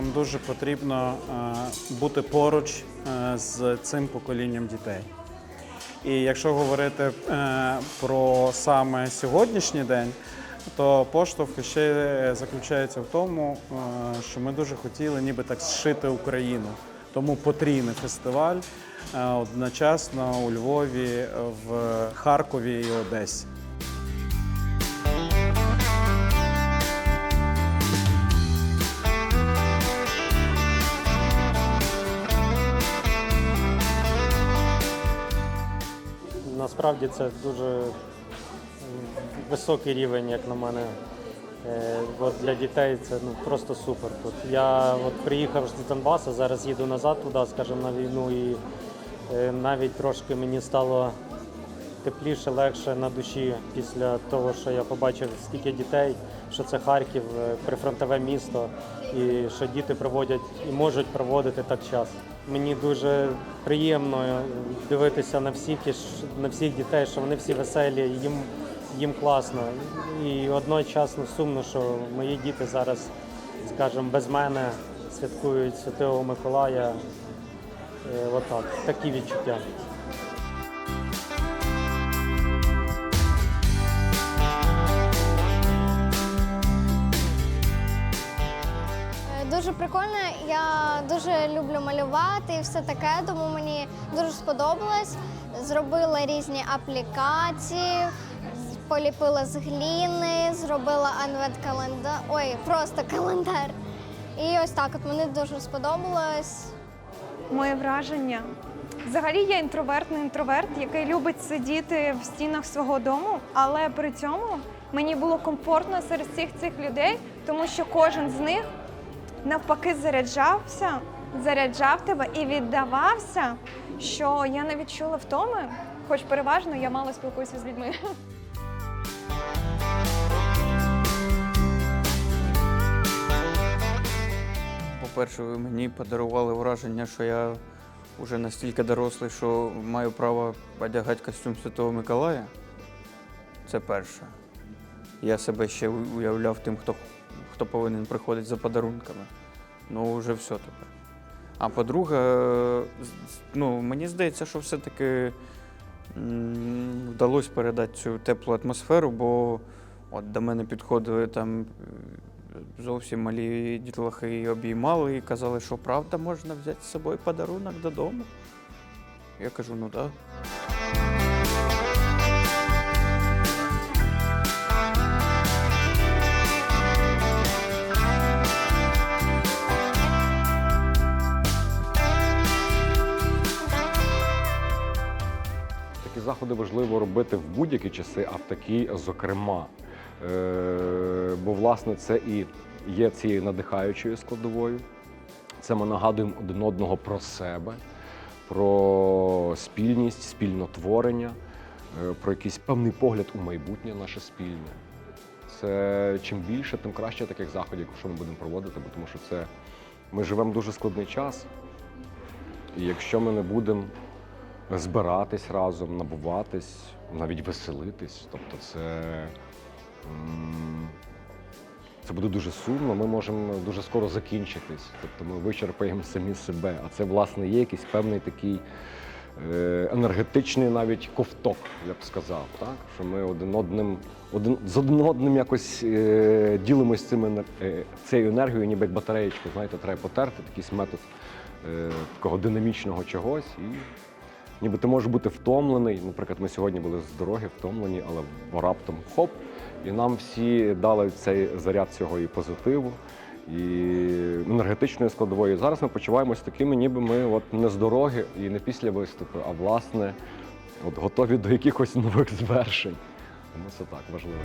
нам дуже потрібно е, бути поруч е, з цим поколінням дітей. І якщо говорити е, про саме сьогоднішній день, то поштовх ще заключається в тому, що ми дуже хотіли ніби так зшити Україну. Тому потрійний фестиваль одночасно у Львові, в Харкові і Одесі. Насправді це дуже високий рівень, як на мене. Е, От для дітей це ну, просто супер. Тут я от приїхав з Донбасу, зараз їду назад туди, скажімо, на війну, і е, навіть трошки мені стало тепліше, легше на душі після того, що я побачив, скільки дітей, що це Харків, е, прифронтове місто, і що діти проводять і можуть проводити так час. Мені дуже приємно е, дивитися на всіх на всіх дітей, що вони всі веселі, їм, їм класно. І одночасно сумно, що мої діти зараз, скажімо, без мене святкують Святого Миколая. Е, Отак, такі відчуття. Дуже прикольно. Я дуже люблю малювати і все таке, тому мені дуже сподобалось. Зробила різні аплікації, поліпила з гліни, зробила адвент-календар. Ой, просто календар. І ось так от мені дуже сподобалось. Моє враження. Взагалі я інтровертний інтроверт, який любить сидіти в стінах свого дому, але при цьому мені було комфортно серед всіх цих людей, тому що кожен з них навпаки заряджався, заряджав тебе і віддавався, що я не відчула втоми, хоч переважно я мало спілкуюся з людьми. По-перше, ви мені подарували враження, що я вже настільки дорослий, що маю право одягати костюм Святого Миколая. Це перше. Я себе ще уявляв тим, хто, хто повинен приходити за подарунками. Ну, вже все тепер. А по-друге, ну, мені здається, що все-таки вдалося передати цю теплу атмосферу, бо от до мене підходили там е, зовсім малі дітлахи і обіймали і казали, що правда можна взяти з собою подарунок додому. Я кажу, ну так. Такі заходи важливо робити в будь-які часи, а в такі, зокрема. Е, бо, власне, це і є цією надихаючою складовою. Це ми нагадуємо один одного про себе, про спільність, спільнотворення, е, про якийсь певний погляд у майбутнє наше спільне. Це чим більше, тим краще таких заходів, що ми будемо проводити, бо тому що це ми живемо дуже складний час. І якщо ми не будемо збиратись разом, набуватись, навіть веселитись. Тобто це, це буде дуже сумно, ми можемо дуже скоро закінчитись. Тобто ми вичерпаємо самі себе. А це, власне, є якийсь певний такий е, енергетичний навіть ковток, я б сказав. Так? Що ми один одним, один, з один одним якось е, ділимось цим, е, цією енергією, ніби як батареєчку, знаєте, треба потерти, якийсь метод е, такого динамічного чогось. І ніби ти можеш бути втомлений. Наприклад, ми сьогодні були з дороги втомлені, але раптом хоп, і нам всі дали цей заряд цього і позитиву, і енергетичної складової. Зараз ми почуваємося такими, ніби ми от не з дороги і не після виступу, а власне от готові до якихось нових звершень. Тому це так важливо.